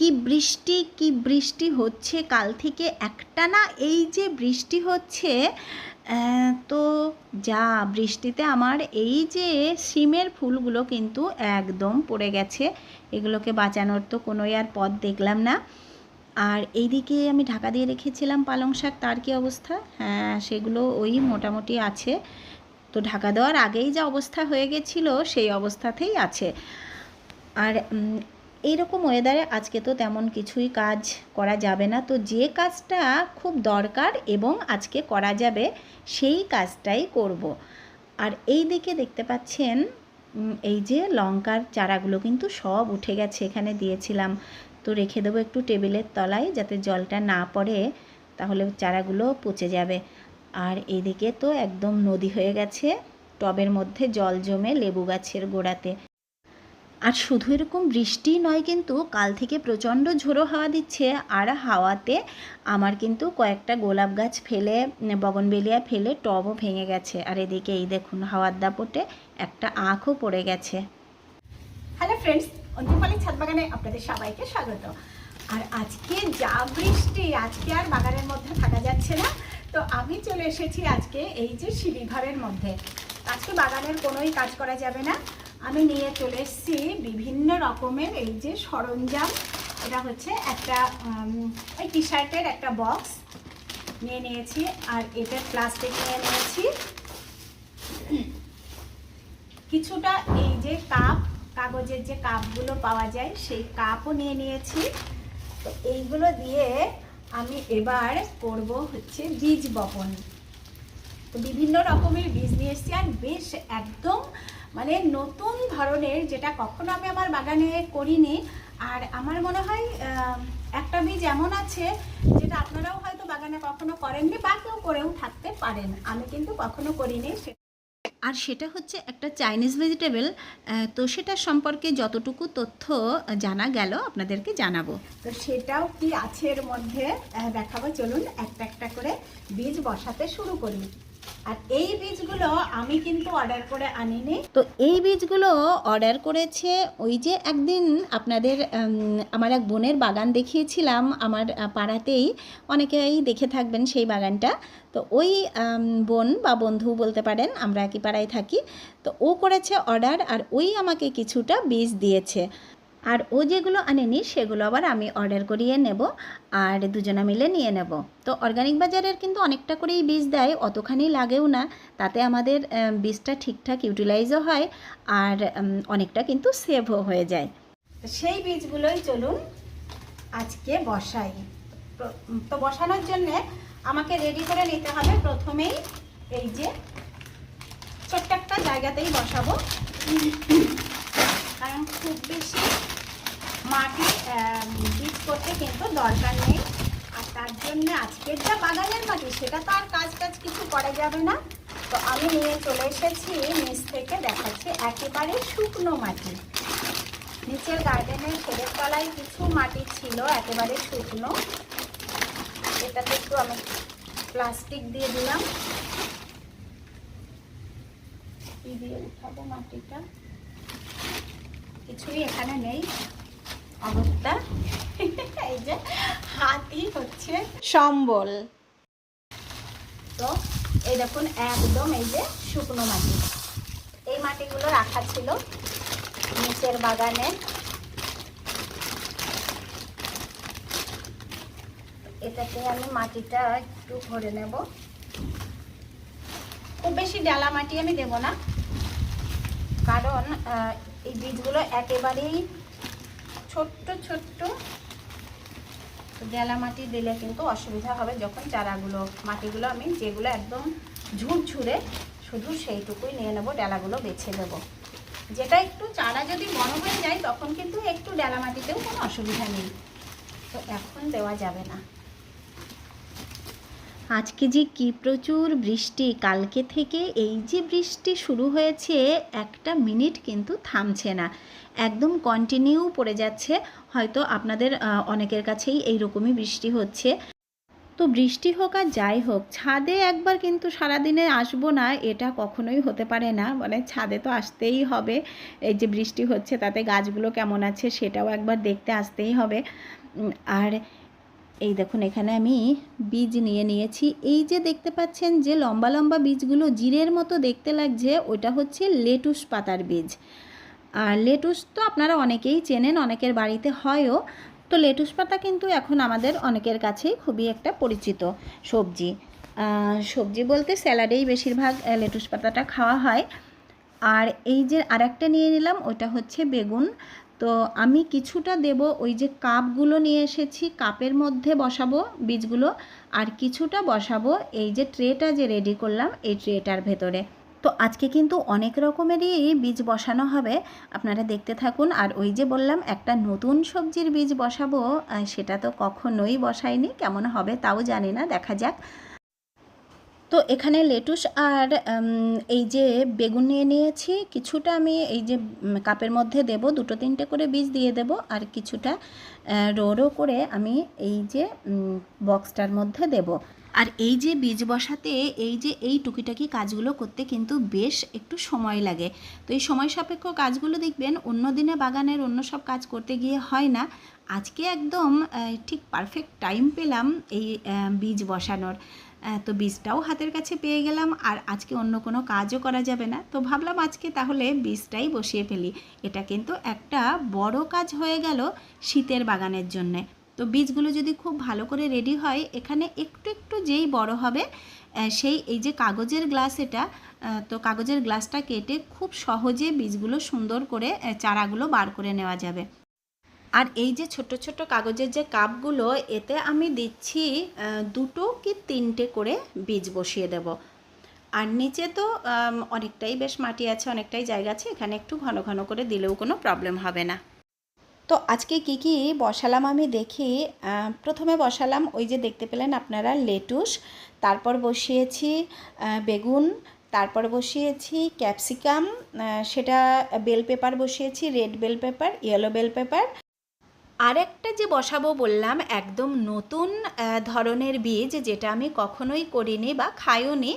কি বৃষ্টি কি বৃষ্টি হচ্ছে কাল থেকে? একটা না এই যে বৃষ্টি হচ্ছে তো যা বৃষ্টিতে আমার এই যে সিমের ফুলগুলো কিন্তু একদম পড়ে গেছে। এগুলোকে বাঁচানোর তো কোনোই আর পথ দেখলাম না। আর এইদিকে আমি ঢাকা দিয়ে রেখেছিলাম পালং শাক, তার কি অবস্থা? হ্যাঁ সেগুলো ওই মোটামুটি আছে। তো ঢাকা দেওয়ার আগেই যা অবস্থা হয়ে গেছিল, সেই অবস্থাতেই আছে। আর এইরকম ওয়েদারে আজকে তো তেমন কিছুই কাজ করা যাবে না। তো যে কাজটা খুব দরকার এবং আজকে করা যাবে, সেই কাজটাই করব। আর এই দিকে দেখতে পাচ্ছেন এই যে লঙ্কার চারাগুলো কিন্তু সব উঠে গেছে, এখানে দিয়েছিলাম। তো রেখে দেবো একটু টেবিলের তলায় যাতে জলটা না পড়ে, তাহলে চারাগুলো পচে যাবে। আর এইদিকে তো একদম নদী হয়ে গেছে, টবের মধ্যে জল জমে লেবু গাছের গোড়াতে। আর শুধু এরকম বৃষ্টি নয়, কিন্তু কাল থেকে প্রচণ্ড ঝোড়ো হাওয়া দিচ্ছে। আর হাওয়াতে আমার কিন্তু কয়েকটা গোলাপ গাছ ফেলে, বগনবেলিয়া ফেলে টবও ভেঙে গেছে। আর এদিকে এই দেখুন, হাওয়ার দাপটে একটা আঁখও পড়ে গেছে। হ্যালো ফ্রেন্ডস অন্তিমপালি ছাদ বাগানে আপনাদের সবাইকে স্বাগত। আর আজকে যা বৃষ্টি, আজকে আর বাগানের মধ্যে থাকা যাচ্ছে না। তো আমি চলে এসেছি আজকে এই যে সিঁড়ি ঘরের মধ্যে। আজকে বাগানের কোনোই কাজ করা যাবে না। আমি নিয়ে চলে এসেছি বিভিন্ন রকমের এই যে সরঞ্জাম। এটা হচ্ছে একটা ওই টি শার্টের একটা বক্স নিয়ে নিয়েছি আর এটা প্লাস্টিক নিয়ে নিয়েছি। কিছুটা এই যে কাপ, কাগজের যে কাপগুলো পাওয়া যায় সেই কাপও নিয়ে নিয়েছি। তো এইগুলো দিয়ে আমি এবার করব হচ্ছে বীজ বপন। তো বিভিন্ন রকমের বীজ নিয়ে এসেছি আর বেশ একদম মানে নতুন ধরনের যেটা কখনো আমি আমার বাগানে করিনি আর আমার মনে হয় একটা বীজ এমন আছে যেটা আপনারাও হয়তো বাগানে কখনো করেননি বা কেউ করেও থাকতে পারেন। আমি কিন্তু কখনো করিনি আর সেটা হচ্ছে একটা চাইনিজ ভেজিটেবল তো সেটা সম্পর্কে যতটুকু তথ্য জানা গেল আপনাদেরকে জানাব। তো সেটাও কি আছে এর মধ্যে? দেখাবো। চলুন একটা একটা করে বীজ বসাতে শুরু করি। আর এই বীজগুলো আমি কিন্তু অর্ডার করে আনিনি। তো এই বীজগুলো অর্ডার করেছে ওই যে একদিন আপনাদের আমার এক বোনের বাগান দেখিয়েছিলাম আমার পাড়াতেই। অনেকেই দেখে থাকবেন সেই বাগানটা। তো ওই বোন বা বন্ধু বলতে পারেন, আমরা একই পাড়ায় থাকি। তো ও করেছে অর্ডার আর ওই আমাকে কিছুটা বীজ দিয়েছে। আর ও যেগুলো আনেনি, সেগুলো আবার আমি অর্ডার করিয়ে নেব আর দুজনা মিলে নিয়ে নেব। তো অর্গানিক বাজারের কিন্তু অনেকটা করেই বীজ দেয়, অতখানি লাগেও না। তাতে আমাদের বীজটা ঠিকঠাক ইউটিলাইজও হয় আর অনেকটা কিন্তু সেভও হয়ে যায়। সেই বীজগুলোই চলুন আজকে বসাই। তো বসানোর জন্যে আমাকে রেডি করে নিতে হবে প্রথমেই এই যে ছোট্ট একটা জায়গাতেই বসাবো। কারণ খুব বেশি মাটি বীজ করতে কিন্তু দরকার নেই। আর তার জন্য আজকের যা বাগানের মাটি সেটা তো আর কাজ কাজ কিছু করা যাবে না। তো আমি নিয়ে চলে এসেছি, নিচ থেকে দেখাচ্ছি একেবারে শুকনো মাটি। নিচের গার্ডেনের ছেলের তলায় কিছু মাটি ছিল, একেবারে শুকনো। এটাতে একটু আমি প্লাস্টিক দিয়ে দিলাম। দিয়ে উঠাবো মাটিটা? কিছুই এখানে নেই। অবস্থা? এই যে হাতই হচ্ছে সম্বল। তো এই দেখুন, একদম এই যে শুকনো মাটি। এই মাটিগুলো রাখা ছিল নিচের বাগানে। এটাতে আমি মাটিটা একটু ভরে নেব। খুব বেশি ডালা মাটি আমি দেব না। কারণ এই বীজগুলো একেবারেই ছোট্ট ছোট্ট। গেলা মাটি দিলে কিন্তু অসুবিধা হবে যখন চারাগুলো, মাটিগুলো আমি যেগুলো একদম ঝুরঝুরে শুধু সেইটুকুই নিয়ে নেব, ডেলাগুলো বেছে দেবো যেটা একটু চারা যদি বড় হয়ে যায় তখন কিন্তু একটু ডেলা মাটিতেও কোনো অসুবিধা নেই। তো এখন দেওয়া যাবে না। আজকে যে কি প্রচুর বৃষ্টি, কালকে থেকে এই যে বৃষ্টি শুরু হয়েছে, একটা মিনিট কিন্তু থামছে না। একদম কন্টিনিউ পড়ে যাচ্ছে। হয়তো আপনাদের অনেকের কাছেই এই রকমই বৃষ্টি হচ্ছে। তো বৃষ্টি হোক আর যাই হোক, ছাদে একবার কিন্তু সারাদিনে আসব না, এটা কখনোই হতে পারে না। মানে ছাদে তো আসতেই হবে। এই যে বৃষ্টি হচ্ছে, তাতে গাছগুলো কেমন আছে সেটাও একবার দেখতে আসতেই হবে। আর এই দেখুন, এখানে আমি বীজ নিয়ে নিয়েছি। এই যে দেখতে পাচ্ছেন যে লম্বা লম্বা বীজগুলো জিরের মতো দেখতে লাগছে, ওটা হচ্ছে লেটুস পাতার বীজ। আর লেটুস তো আপনারা অনেকেই চেনেন, অনেকের বাড়িতে হয়ও। তো লেটুস পাতা কিন্তু এখন আমাদের অনেকের কাছেই খুবই একটা পরিচিত সবজি। সবজি বলতে স্যালাডেই বেশিরভাগ লেটুস পাতাটা খাওয়া হয়। আর এই যে আরেকটা নিয়ে নিলাম, ওটা হচ্ছে বেগুন। তো আমি কিছুটা দেব ওই যে কাপগুলো নিয়ে এসেছি, কাপের মধ্যে বসাবো বীজগুলো আর কিছুটা বসাবো এই যে ট্রেটা যে রেডি করলাম এই ট্রেটার ভেতরে। তো আজকে কিন্তু অনেক রকমেরই বীজ বসানো হবে, আপনারা দেখতে থাকুন। আর ওই যে বললাম একটা নতুন সবজির বীজ বসাবো সেটা তো কখনোই বসাইনি, কেমন হবে তাও জানি না, দেখা যাক। তো এখানে লেটুস আর এই যে বেগুন নিয়ে নিয়েছি, কিছুটা আমি এই যে কাপের মধ্যে দেব, দুটো তিনটে করে বীজ দিয়ে দেব, আর কিছুটা রো রো করে আমি এই যে বক্সটার মধ্যে দেব। আর এই যে বীজ বসাতে, এই যে এই টুকিটাকি কাজগুলো করতে কিন্তু বেশ একটু সময় লাগে। তো এই সময় সাপেক্ষ কাজগুলো দেখবেন, অন্য দিনে বাগানের অন্য সব কাজ করতে গিয়ে হয় না। আজকে একদম ঠিক পারফেক্ট টাইম পেলাম এই বীজ বসানোর। তো বীজটাও হাতের কাছে পেয়ে গেলাম আর আজকে অন্য কোনো কাজও করা যাবে না। তো ভাবলাম আজকে তাহলে বীজটাই বসিয়ে ফেলি। এটা কিন্তু একটা বড় কাজ হয়ে গেল শীতের বাগানের জন্যে। তো বীজগুলো যদি খুব ভালো করে রেডি হয়, এখানে একটু একটু যেই বড় হবে সেই এই যে কাগজের গ্লাস এটা তো কাগজের গ্লাসটা কেটে খুব সহজে বীজগুলো সুন্দর করে চারাগুলো বার করে নেওয়া যাবে। আর এই যে ছোট ছোট কাগজের যে কাপগুলো, এতে আমি দিচ্ছি দুটো কি তিনটে করে বীজ বসিয়ে দেব। আর নিচে তো অনেকটাই বেশ মাটি আছে, অনেকটাই জায়গা আছে, এখানে একটু ঘন ঘন করে দিলেও কোনো প্রবলেম হবে না। তো আজকে কি কি বসালাম আমি দেখি। প্রথমে বসালাম ওই যে দেখতে পেলেন আপনারা লেটুস, তারপর বসিয়েছি বেগুন, তারপর বসিয়েছি ক্যাপসিকাম সেটা বেল পেপার বসিয়েছি, red bell pepper, yellow bell pepper আরেকটা যে বসাবো বললাম, একদম নতুন ধরনের বীজ যেটা আমি কখনোই করিনি বা খাইওনি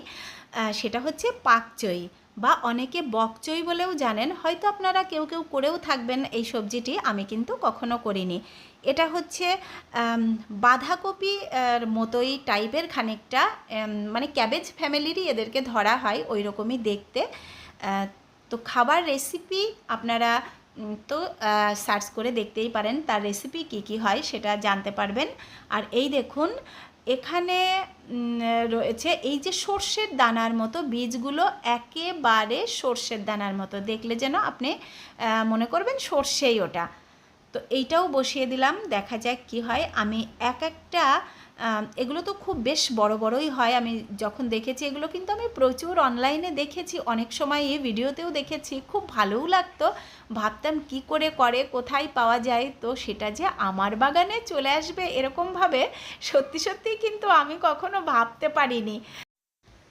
সেটা হচ্ছে পাকচই বা অনেকে বকচই বলেও জানেন। হয়তো আপনারা কেউ কেউ করেও থাকবেন এই সবজিটি, আমি কিন্তু কখনো করিনি। এটা হচ্ছে বাঁধাকপি মতোই টাইপের খানিকটা মানে ক্যাবেজ ফ্যামিলিরই এদেরকে ধরা হয় ওই রকমই দেখতে তো খাবার রেসিপি আপনারা তো সার্চ করে দেখতেই পারেন তার রেসিপি কি কি হয় সেটা জানতে পারবেন। আর এই দেখুন, এখানে রয়েছে এই যে সর্ষের দানার মতো বীজগুলো একেবারে সর্ষের দানার মতো। দেখলে যেন আপনি মনে করবেন সর্ষেই ওটা। তো এইটাও বসিয়ে দিলাম, দেখা যাক কি হয়। আমি এক একটা এগুলো তো খুব বেশ বড় বড়ই হয়। আমি যখন দেখেছি এগুলো কিন্তু আমি প্রচুর অনলাইনে দেখেছি, অনেক সময় এই ভিডিওতেও দেখেছি। খুব ভালোও লাগতো। ভাবতাম কি করে করে, কোথায় পাওয়া যায়? তো সেটা যে আমার বাগানে চলে আসবে এরকমভাবে সত্যি সত্যি কিন্তু আমি কখনো ভাবতে পারিনি।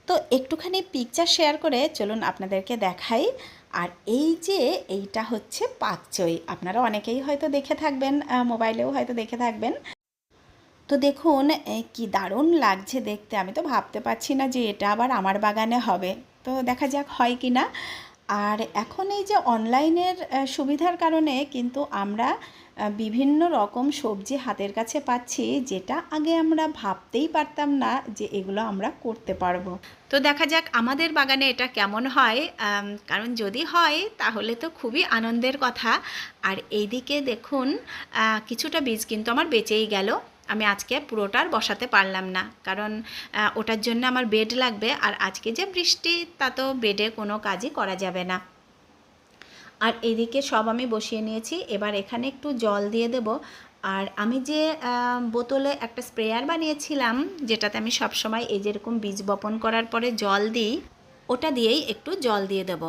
তো একটুখানি পিকচার শেয়ার করে চলুন আপনাদেরকে দেখাই। আর এই যে এইটা হচ্ছে পাকচই, আপনারা অনেকেই হয়তো দেখে থাকবেন মোবাইলেও হয়তো দেখে থাকবেন। তো দেখুন কি দারুণ লাগছে দেখতে। আমি তো ভাবতে পারছি না যে এটা আবার আমার বাগানে হবে। তো দেখা যাক হয় কি না। আর এখন এই যে অনলাইনের সুবিধার কারণে কিন্তু আমরা বিভিন্ন রকম সবজি হাতের কাছে পাচ্ছি, যেটা আগে আমরা ভাবতেই পারতাম না যে এগুলো আমরা করতে পারব। তো দেখা যাক আমাদের বাগানে এটা কেমন হয়। কারণ যদি হয়, তাহলে তো খুবই আনন্দের কথা। আর এইদিকে দেখুন কিছুটা বীজ কিন্তু আমার বেঁচেই গেল। আমি আজকে পুরোটার বসাতে পারলাম না। কারণ ওটার জন্য আমার বেড লাগবে আর আজকে যে বৃষ্টি, তা তো বেডে কোনো কাজই করা যাবে না। আর এদিকে সব আমি বসিয়ে নিয়েছি। এবার এখানে একটু জল দিয়ে দেব। আর আমি যে বোতলে একটা স্প্রেয়ার বানিয়েছিলাম, যেটাতে আমি সব সময় এই যেরকম বীজ বপন করার পরে জল দিই, ওটা দিয়েই একটু জল দিয়ে দেব।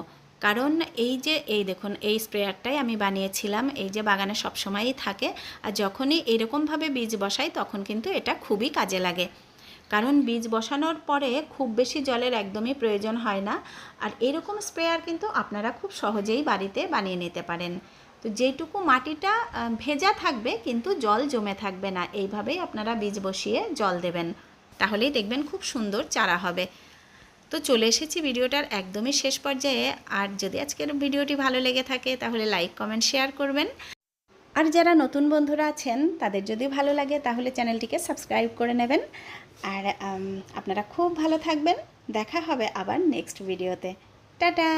কারণ এই যে, এই দেখুন, এই স্প্রেয়ারটাই আমি বানিয়েছিলাম, এই যে বাগানে সব সময়ই থাকে আর যখনই এরকমভাবে বীজ বসাই তখন কিন্তু এটা খুবই কাজে লাগে। কারণ বীজ বসানোর পরে খুব বেশি জলের একদমই প্রয়োজন হয় না আর এরকম স্প্রেয়ার কিন্তু আপনারা খুব সহজেই বাড়িতে বানিয়ে নিতে পারেন। তো যেটুকু মাটিটা ভেজা থাকবে কিন্তু জল জমে থাকবে না, এইভাবেই আপনারা বীজ বসিয়ে জল দেবেন। তাহলেই দেখবেন খুব সুন্দর চারা হবে। তো চলে এসেছি ভিডিওটার একদমই শেষ পর্যায়ে। আর যদি আজকের ভিডিওটি ভালো লেগে থাকে, তাহলে লাইক, কমেন্ট, শেয়ার করবেন। আর যারা নতুন বন্ধুরা আছেন, তাদের যদি ভালো লাগে, তাহলে চ্যানেলটিকে সাবস্ক্রাইব করে নেবেন। আর আপনারা খুব ভালো থাকবেন। দেখা হবে আবার নেক্সট ভিডিওতে। টাটা!